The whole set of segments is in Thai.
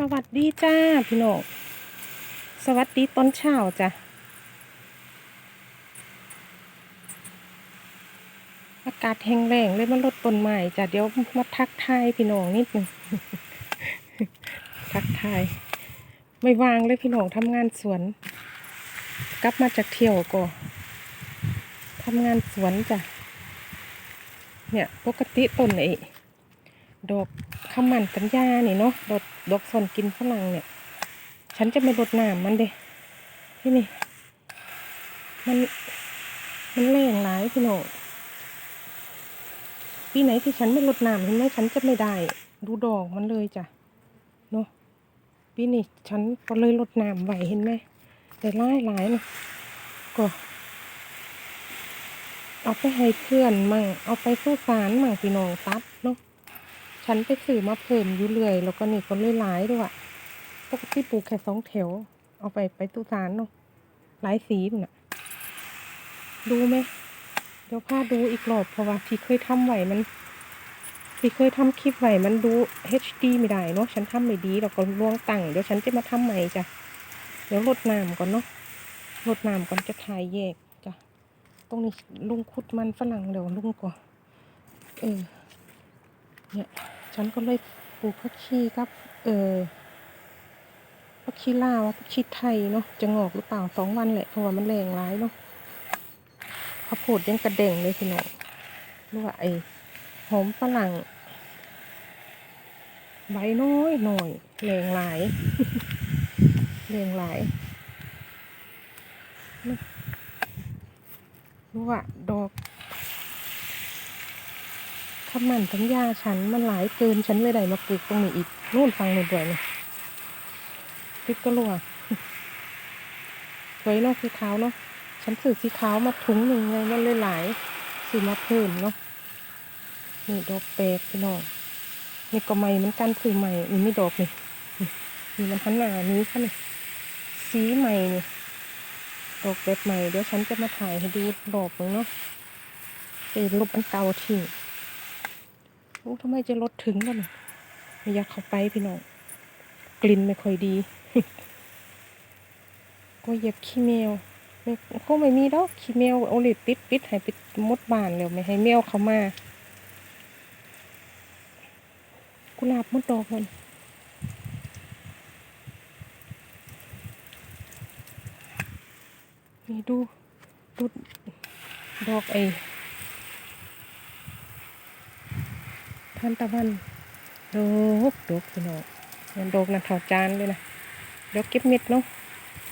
สวัสดีจ้าพี่น้องสวัสดีตอนเช้าจ้ะอากาศแห้งแรงเลยมันลดต้นไม้จ้ะเดี๋ยวมาทักทายพี่น้องนิดนึงทักทายไม่วางเลยพี่น้องทำงานสวน กลับมาจากเที่ยวก็ทำงานสวนจ้ะเนี่ยปกติต้นไอ้ ดอกขมันกัญญานี่เนาะดอกดอกสนกินฝรั่งเนี่ย ฉันจะไม่รดน้ำมันเด้ที่นี่ มันมันแรงหลายพี่น้องปีไหนที่ฉันไม่รดน้ำเห็นไหมฉันจะไม่ได้ ดูดอกมันเลยจ้ะเนาะปีนี้ฉันก็เลยรดน้ำไหวเห็นไหมแต่หลายหลายนะก็เอาไปให้เพื่อนมั่ง เอาไปสู้สารมั่งพี่น้องตัดเนาะ ฉันไปซื้อมาเพิ่มอยู่เรื่อย แล้วก็นี่ก็เลยหลายด้วย ปกติปลูกแค่สองแถว เอาไปไปตู้สารเนาะหลายสีนน่ะ ดูไหมเดี๋ยวพาดูอีกรอบเพราะว่าที่เคยทำไหวมันที่เคยทำคลิปไหวมันดู HD ไม่ได้เนาะฉันทำไม่ดีแล้วก็ล่วงตังค์เดี๋ยวฉันจะมาทำใหม่จ้ะเดี๋ยวลดน้ำก่อนเนาะลดน้ำก่อนจะถ่ายแยกจ้ะตรงนี้ลุงคุดมันฝรั่งเดี๋ยวลุงก่อนเออเนี่ย ฉันก็เลยปลูกผักชีครับ เออผักชีลาวผักชีไทยเนาะจะงอกหรือเปล่าสองวันแหละเพราะว่ามันแรงร้ายเนาะข้าวโพดยังกระเด่งเลยพี่น้องหรือว่าไอ้หอมฝรั่งใบน้อยหน่อยแรงหลายแรงหลายรือว่าดอก คำมันสัญญาฉันมันหลายเกินฉันเลยได้มาปลูกตรงนี้อีกนู่นฟังหนูด้วยนี่ติดก็รัวสวยเนาะสีขาวเนาะฉันซื้อสีขาวมาถุงหนึ่งไงมันเลยหลายซื้อมาเพิ่มเนาะนี่ดอกแปลกพี่น้องนี่ก็ใหม่เหมือนกันซื้อใหม่นี่ไม่ดอกนี่นี่มันพันหนานี้ค่ะนี่สีใหม่นี่ดอกแบบใหม่เดี๋ยวฉันจะมาถ่ายให้ดูดอกหนึ่งเนาะเออลบอันเก่าทิ้ง อ้ทำไมจะลดถึงกันน่ะไม่อยากเข้าไปพี่น้อง กลิ่นไม่ค่อยดี ก็เหยียบขี้แมวไม่ก็ไม่มีดอกขี้แมวโอลิปิดปิดให้ปิดมดบานแล้วไม่ให้แมวเข้ามากุหลาบมดดอกมันนี่ดูดูดอกไอ้ ทานตะวันโดกดกพี่น้องเงินโดกนะเท่าจานเลยนะเดี๋ยวเก็บเม็ดเนาะ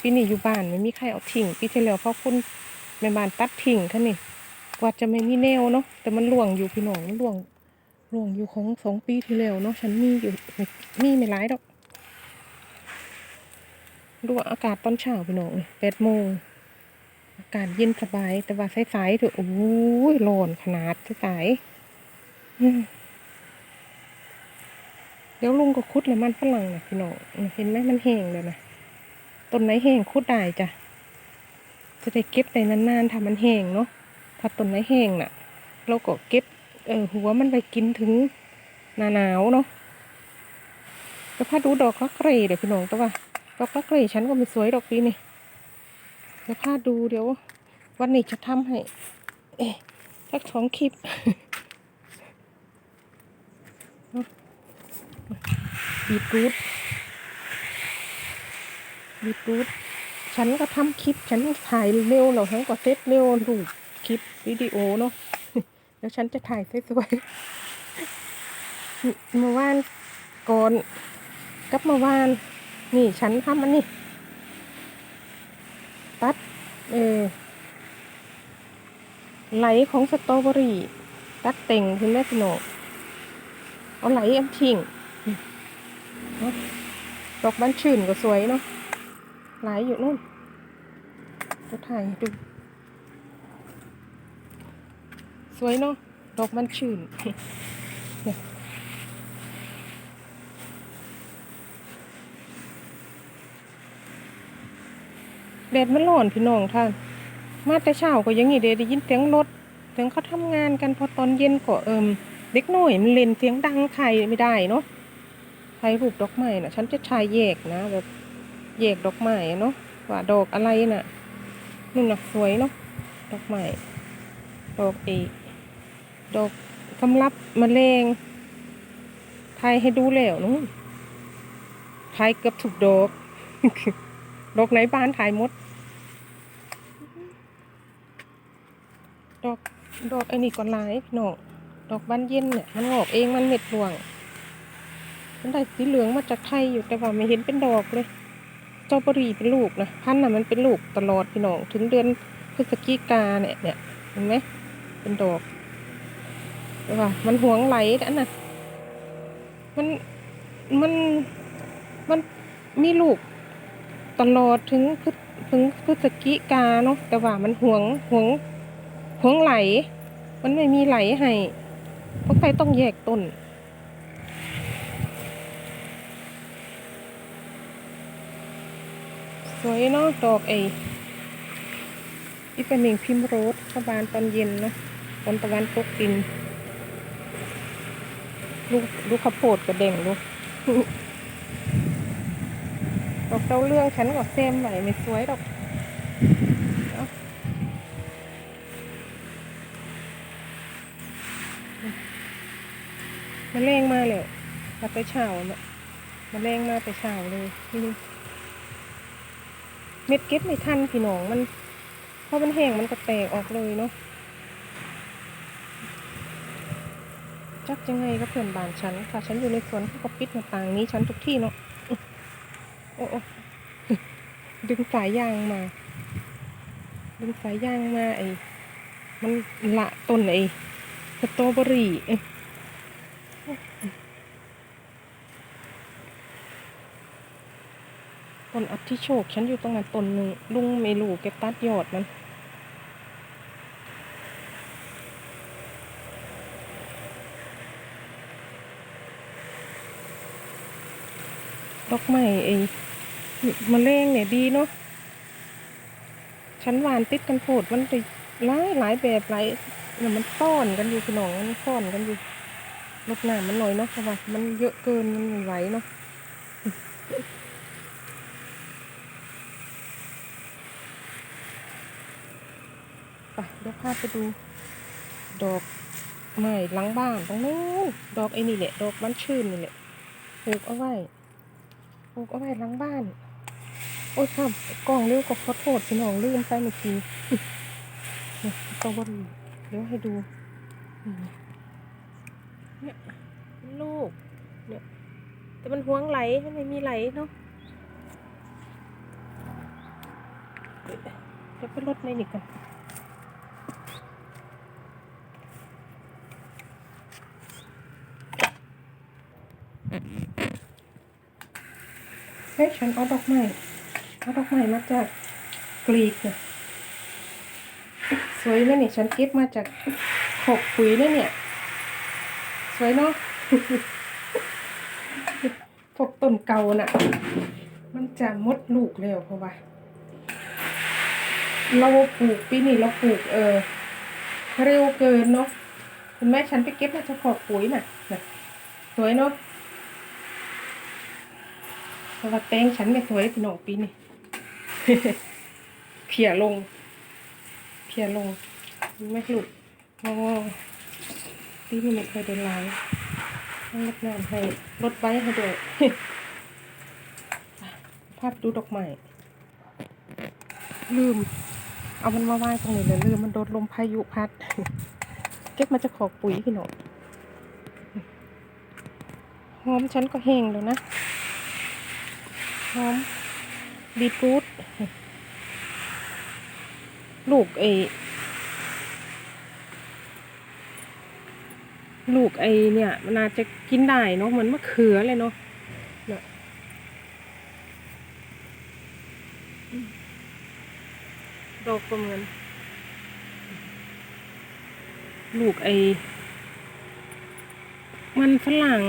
ปีนี้อยู่บ้านไม่มีใครเอาทิ้งปีที่แล้วเพราะคุณแม่บ้านตัดทิ้งท่านนี่กว่าจะไม่มีแนวเนาะแต่มันล่วงอยู่พี่น้องมันล่วงล่วงอยู่ของสองปีที่แล้วเนาะฉันมีอยู่มีไม่ร้ายดอกดูอากาศตอนเช้าพี่น้องแปดโมงอากาศเย็นสบาย แต่ว่าสายๆเถอะโอ้ยร้อนขนาดสายๆอืม เดี๋ยวลุงก็คุดเลยมันฝรั่งนะพี่น้องเห็นไหมมันแห้งเลยนะต้นไหนแห้งคุดได้จ้ะจะได้เก็บได้นานๆถ้ามันแห้งเนาะถ้าต้นไหนแห้งน่ะ เราก็เก็บเออหัวมันไปกินถึงหนาหนาวเนาะแต่พาดูดอกก็เกรดเดี๋ยวพี่น้องต่ว่าดอกก็เกรดฉันก็ไม่สวยดอกปีนี่เดี๋ยวพาดูเดี๋ยว วันนี้จะทำให้ เอ๊ะสักสองคลิป บีทรูทบีทรูทฉันก็ทำคลิป ฉันถ่ายเร็วแล้วฉันก็เซตเร็วรูปคลิปวิดีโอเนาะแล้วฉันจะถ่ายสวยๆเมื่อวานก่อนกับเมื่อวาน นี่ฉันทำอันนี้ตัด เออไหลของสตรอเบอรี่ ตัดเต่งคุณแม่พี่โนเอาไหลอันทิ้ง ดอกบ้านชื่นก็สวยเนาะหลายอยู่นู่นจะถ่ายดู สวยเนาะดอกบ้านชื่นเนี่ยแดดมันร้อนพี่น้องท่าน มาแต่เช้าก็ยังงี้เดะได้ยินเสียงรถเสียงเขาทำงานกันพอตอนเย็นก็เอิมเด็กน้อยมันเล่นเสียงดังใครไม่ได้เนาะ ใครปลูกดอกไม้น่ะฉันจะชายแยกนะแบบแยกดอกไม้เนาะว่าดอกอะไรน่ะนู่นน่ะสวยเนาะดอกไม้ดอกเอกดอกสำรับมะเร็งไทยให้ดูแล้วนู้นไทยเกือบถูกดอกดอกไหนบ้านถ่ายมด ดอกดอกไอ้นี่ก็หลายพี่น้องดอกบานเย็นเนี่ยมันงอกเองมันเม็ดหลวง มันได้สีเหลืองมาจากไทยอยู่แต่ว่าไม่เห็นเป็นดอกเลยสตรอบรีเป็นลูกนะพันธุ์น่ะมันเป็นลูกตลอดพี่น้องถึงเดือนพฤศจิกาเนี่ยเนี่ยเห็นไหมเป็นดอกแต่ว่ามันหวงไหลอันน่ะมันมันมันมีลูกตลอดถึงพฤถึงพฤศจิกาเนาะแต่ว่ามันหวงหวงหวงไหล มันไม่มีไหลให้พราะใครต้องแยกต้น สวยเนาะดอกไอ้อีเป็นหนึ่งพิมโรสชาบานตอนเย็นนะตอนตะวันตกดิน ลูกลูกข้าวโพดกระเด้งลูกดอกเต้าเรื่องฉันก็เซมไหวไม่สวยดอกเนแรงมากเลยมาไปเช้าเนาะมาแรงมาแต่เช้าเลยนี่ เม็ดเก็บไม่ทันพี่น้องมันพอมันแห้งมันก็แตกออกเลยเนาะจักยังไงก็เพื่อนบ้านฉันค่ะฉันอยู่ในสวนเขาก็ปิดหน้าต่างนี้ฉันทุกที่เนาะโอ้โอ้ดึงสายยางมา ดึงสายยางมาไอ้มันละต้นไอ้สตรอเบอรี่เอ้ย ต้นอัดที่โชคฉันอยู่ตรงนั้นต้นหนึ่งลุงไม่รู้แกตัดยอดมันดอกไม้ไอ้มะเร็งเนี่ยดีเนาะฉันหวานติดกันโผดมันไปหลายหลายแบบหลายเนี่ยมันซ่อนกันอยู่พี่น้องมันซ่อนกันอยู่ลดน้ำมันหน่อยเนาะเพราะว่ามันเยอะเกินมันไม่ไหวเนาะ ไปเดี๋ยวพาไปดู ดอกไม้หลังบ้านตรงนู้นดอกไอ้นี่แหละดอกมันชื่นนี่แหละปลูกเอาไว้ปลูกเอาไว้หลังบ้าน โอ้ยครับกล่องเร็วก็ขอโทษพี่น้องลืมไปเมื่อกี้นี่ตรอเบอรี่เดี๋ยวให้ดูเนี่ยลูกเนี่ยแต่มันห่วงไหลไม่มีไหลเนาะเดี๋ยวไปลดในนี่กัน เฮ้ยฉันเอาดอกไม้เอาดอกไม้มาจากกรีกเนี่ยสวยไหมเนี่ยฉันเก็บมาจากขบปุ๋ยเนี่ยเนี่ย สวยเนาะพวกต้นเก่าน่ะ มันจะมดลูกแล้วเพราะว่าเราปลูกปีนี้เราปลูกเออเร็วเกินเนาะคุณแม่ฉันไปเก็บมาจากขอบปุ๋ยน่ะน่ะสวยเนาะ เพราะว่าแตงฉันไม่สวยพี่น้องปีนี้เขี่ยลง เพียลง ไม่หลุดงอตีนี่ไม่เคยโดนล้างต้องลดน้ำให้ลดไว้ให้ด้วยภาพดูดอกไม้ลืม เอามันมาว่างตรงนี้เลยลืมมันโดนลมพายุพัด เก็บมาจะขอปุ๋ยพี่หนอหอมฉันก็แห้งแล้วนะ หอมบีทรูทลูกไอ้ลูกไอ้เนี่ย มันอาจจะกินได้เนาะเหมือนมะเขือเลยเนาะดอกประเมาณลูกไอ้มันฝรั่ง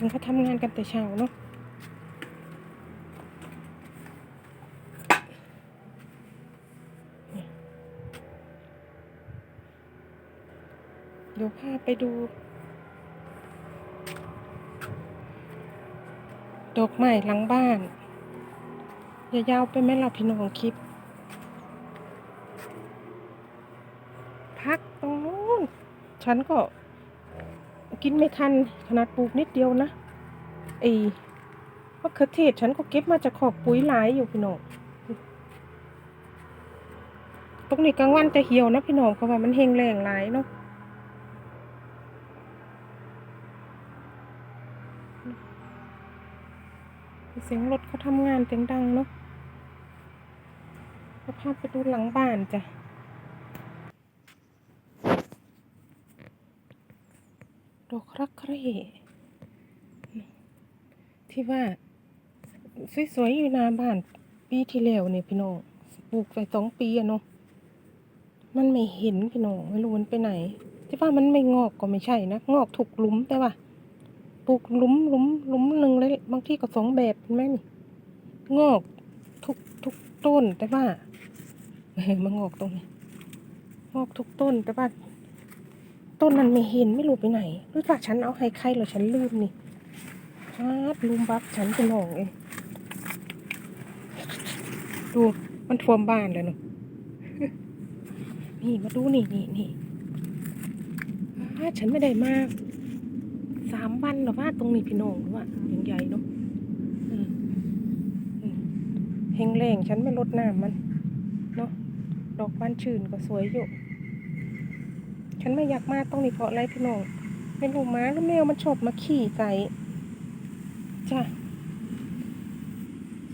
ฉันก็ทำงานกันแต่เช้าเนาะเดี๋ยวพาไปดู ดอกไม้หลังบ้าน อย่ายาวไปไหมเราพี่น้องคลิป พักตรงนู้น ฉันก็ กินไม่ทันขนาดปลูกนิดเดียวนะไอ้มะเขือเทศฉันก็เก็บมาจากขอกปุ๋ยหลายอยู่พี่น้องตรงนี้กลางวันจะเหี่ยวนะพี่น้องเพราะว่ามันเฮงแรงหลายเนาะเสียงรถเขาทำงานเสียงดังเนาะก็พาไปดูหลังบ้านจ้ะ ดอกรักเคร่ที่ว่า สวยๆอยู่หน้าบ้าน ปีที่แล้วเนี่ยพี่น้องปลูกไปสองปีอะเนาะมันไม่เห็นพี่น้องไม่รู้มันไปไหนที่ว่ามันไม่งอกก็ไม่ใช่นะงอกถูกลุมแต่ว่าปลูกลุมลุมลุมหนึ่งเลยบางที่ก็สองแบบเห็นไหมนี่งอกทุกทุกต้นแต่ว่าเออมางอกตรงนี้งอกทุกต้นแต่ว่า ต้นมันไม่เห็นไม่รู้ไปไหนรือว่าฉันเอาให้ใครเหรอฉันลืมนี่ฮาดลืมบับฉันเป็นหองเองดูมันท่วมบ้านเลยเนาะนี่มาดูนี่นี่นี่ฮาฉันไม่ได้มากสามวันหรอว่าตรงนี้พี่น้องหรือว่าอย่างใหญ่เนาะเฮงแรงฉันไม่ลดน้ำมันเนาะดอกบานชื่นก็สวยอยู่ ฉันไม่อยากมาตรงนี้เพราะอะไรพี่น้องไม่รู้ม้าหรือแมวมันชอบมาขี่ใส่จ้ะ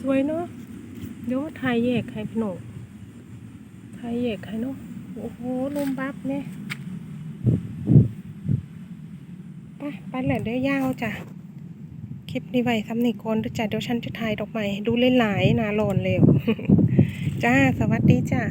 สวยเนาะเดี๋ยวถ่ายแยกให้พี่น้องถ่ายแยกให้เนาะโอ้โหลมบับเนี่ยไปไปแหละเดี๋ยวยาวจ้ะคลิปนี้ไว้ทำนี่ก่อนเดี๋ยวจ้ะเดี๋ยวฉันจะถ่ายดอกไม้ให้ดูหลายๆนะร้อนเร็วจ้าสวัสดีจ้า